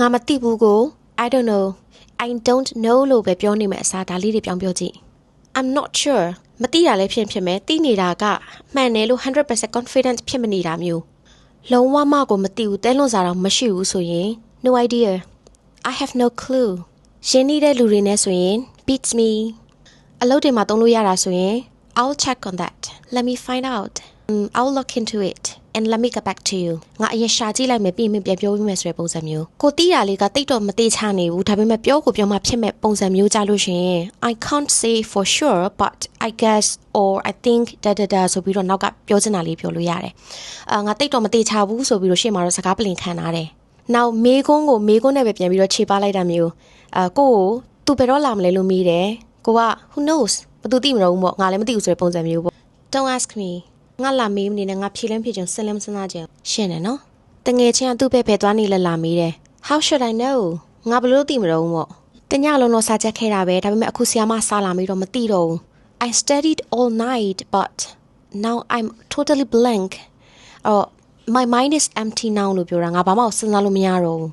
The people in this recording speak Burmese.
ငါမသိဘူးကို I don't know I don't know လို့ပဲပြောနေမယ်အစားဒါလေးတွေပြောင်းပြောကြည့် I'm not sure မသိတာလည်းဖြစ်ဖြစ်မယ်သိနေတာကမှန်တယ်လို့100% confident ဖြစ်မနေတာမျိုးလုံးဝမကိုမသိဘူးတဲလွန်စားတော့မရှိဘူးဆိုရင် no idea I have no clue ရှင်းနေတဲ့လူတွေနဲ့ဆိုရင် beats me အလုပ်တွေမှာသုံးလို့ရတာဆိုရင် I'll check on that let me find out um, I'll look into it and let me get back to you ငါအရင်ရှာကြည့်လိုက်မယ်ပြီးရင်ပြန်ပြောပြီးမယ်ဆိုတဲ့ပုံစံမျိုးကိုတီးတာလေးကတိတ်တော့မသေးချနေဘူးဒါပေမဲ့ပြောကိုပြောမှဖြစ်မဲ့ပုံစံမျိုးကြလို့ရှရင် I can't say for sure but I guess or I think da da da ဆိုပြီးတော့နောက်ကပြောချင်တာလေးပြောလို့ရတယ်အာငါတိတ်တော့မသေးချဘူးဆိုပြီးတော့ရှေ့မှာတော့စကားပလင်ခံထားတယ်နောက်မေကုန်းကိုမေကုန်းနဲ့ပဲပြန်ပြီးတော့ခြေပါလိုက်တာမျိုးအာကိုကိုသူဘယ်တော့လာမလဲလို့မေးတယ်ကိုက who knows ဘယ်သူသိမလို့ပေါ့ငါလည်းမသိဘူးဆိုတဲ့ပုံစံမျိုးပေါ့ Don't ask me ငါလာမေးမနေနဲ့ငါဖြေလင်းဖြေချင်စင်လင်းစဉ်းစားချင်ရှင်းတယ်နော်တငယ်ချင်းကသူ့ဘက်ပဲသွားနေလဲလာမေးတယ် How should I know ငါဘယ်လို့သိမလို့ပေါ့တညလုံးတော့စာချက်ခဲ့တာပဲဒါပေမဲ့အခုဆီယာမစာလာမေးတော့မသိတော့ဘူး I studied all night but now I'm totally blank အော် my mind is empty now လို့ပြောတာငါဘာမှစဉ်းစားလို့မရတော့ဘူး